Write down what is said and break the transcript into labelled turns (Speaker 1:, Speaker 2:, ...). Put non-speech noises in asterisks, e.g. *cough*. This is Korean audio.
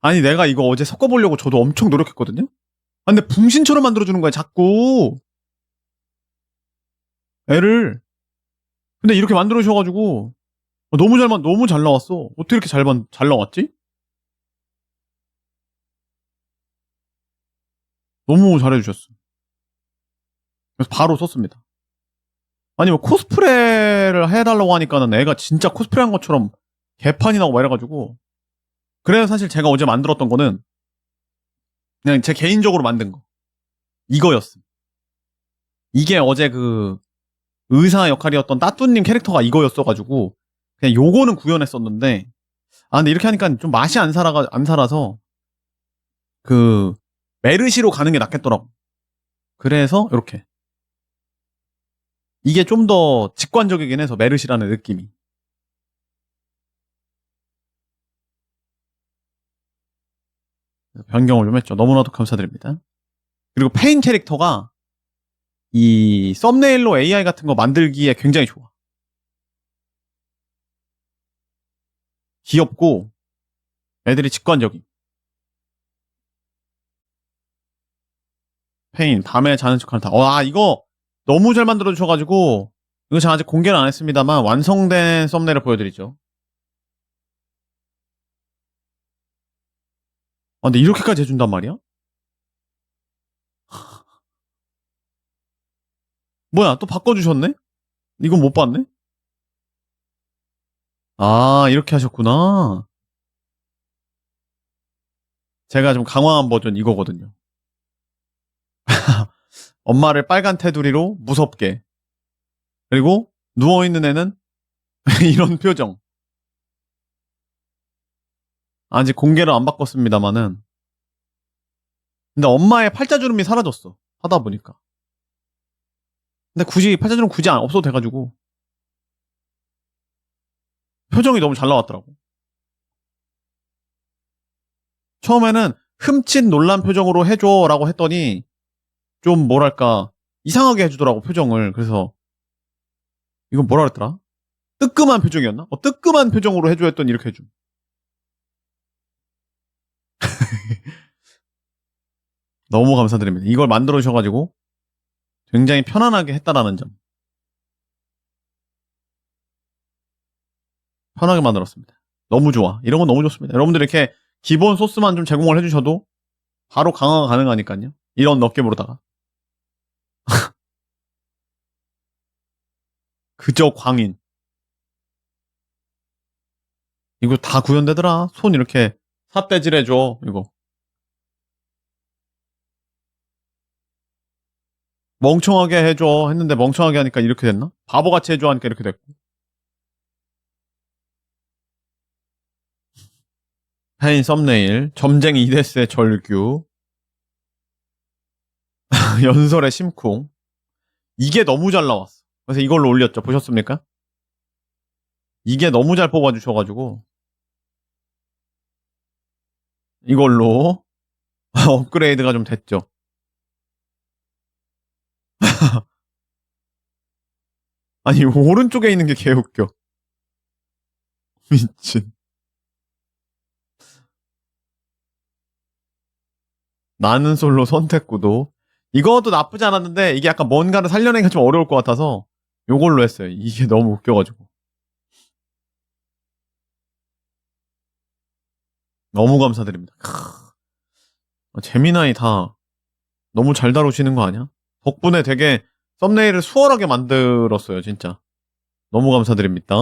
Speaker 1: 아니 내가 이거 어제 섞어보려고 저도 엄청 노력했거든요. 아, 근데 붕신처럼 만들어주는 거야 자꾸. 애를. 근데 이렇게 만들어 주셔가지고 어, 너무 잘 만, 너무 잘 나왔어. 어떻게 이렇게 잘, 만, 잘 나왔지? 너무 잘해주셨어. 그래서 바로 썼습니다. 아니, 뭐, 코스프레를 해달라고 하니까는 애가 진짜 코스프레 한 것처럼 개판이 나고 막 이래가지고. 그래서 사실 제가 어제 만들었던 거는 그냥 제 개인적으로 만든 거. 이거였음. 이게 어제 그 의사 역할이었던 따뚜님 캐릭터가 이거였어가지고 그냥 요거는 구현했었는데 아 근데 이렇게 하니까 좀 맛이 안 살아가 안 살아서 그 메르시로 가는 게 낫겠더라고. 그래서 이렇게 이게 좀 더 직관적이긴 해서 메르시라는 느낌이. 변경을 좀 했죠. 너무나도 감사드립니다. 그리고 페인 캐릭터가 이 썸네일로 AI 같은 거 만들기에 굉장히 좋아. 귀엽고 애들이 직관적인. 페인 밤에 자는 척하는 다. 와 이거 너무 잘 만들어 주셔가지고 이거 제가 아직 공개를 안 했습니다만 완성된 썸네일을 보여드리죠. 아, 근데 이렇게까지 해준단 말이야? 뭐야, 또 바꿔주셨네? 이건 못 봤네? 아, 이렇게 하셨구나. 제가 좀 강화한 버전 이거거든요. *laughs* 엄마를 빨간 테두리로 무섭게. 그리고 누워있는 애는 *laughs* 이런 표정. 아직 공개를 안 바꿨습니다만은. 근데 엄마의 팔자주름이 사라졌어. 하다 보니까. 근데 굳이 팔자주름 굳이 안 없어도 돼가지고. 표정이 너무 잘 나왔더라고. 처음에는 흠칫 놀란 표정으로 해줘라고 했더니 좀 뭐랄까 이상하게 해주더라고 표정을. 그래서 이건 뭐라 그랬더라? 뜨끔한 표정이었나? 어, 뜨끔한 표정으로 해줘 했더니 이렇게 해줌. *laughs* 너무 감사드립니다. 이걸 만들어 주셔가지고 굉장히 편안하게 했다라는 점. 편하게 만들었습니다. 너무 좋아. 이런 건 너무 좋습니다. 여러분들 이렇게 기본 소스만 좀 제공을 해주셔도 바로 강화가 가능하니까요. 이런 넉개으로다가 *laughs* 그저 광인. 이거 다 구현되더라. 손 이렇게 삿대질 해줘. 이거. 멍청하게 해줘 했는데 멍청하게 하니까 이렇게 됐나? 바보같이 해줘 하니까 이렇게 됐고. 페인 썸네일, 점쟁 이데스의 절규, *laughs* 연설의 심쿵. 이게 너무 잘 나왔어. 그래서 이걸로 올렸죠. 보셨습니까? 이게 너무 잘 뽑아주셔가지고 이걸로 *laughs* 업그레이드가 좀 됐죠. *laughs* 아니 오른쪽에 있는 게 개웃겨. *laughs* 미친. 나는 솔로 선택구도 이것도 나쁘지 않았는데 이게 약간 뭔가를 살려내기가 좀 어려울 것 같아서 요걸로 했어요. 이게 너무 웃겨가지고. 너무 감사드립니다. 크. 재미나이 다 너무 잘 다루시는 거 아니야? 덕분에 되게 썸네일을 수월하게 만들었어요, 진짜. 너무 감사드립니다.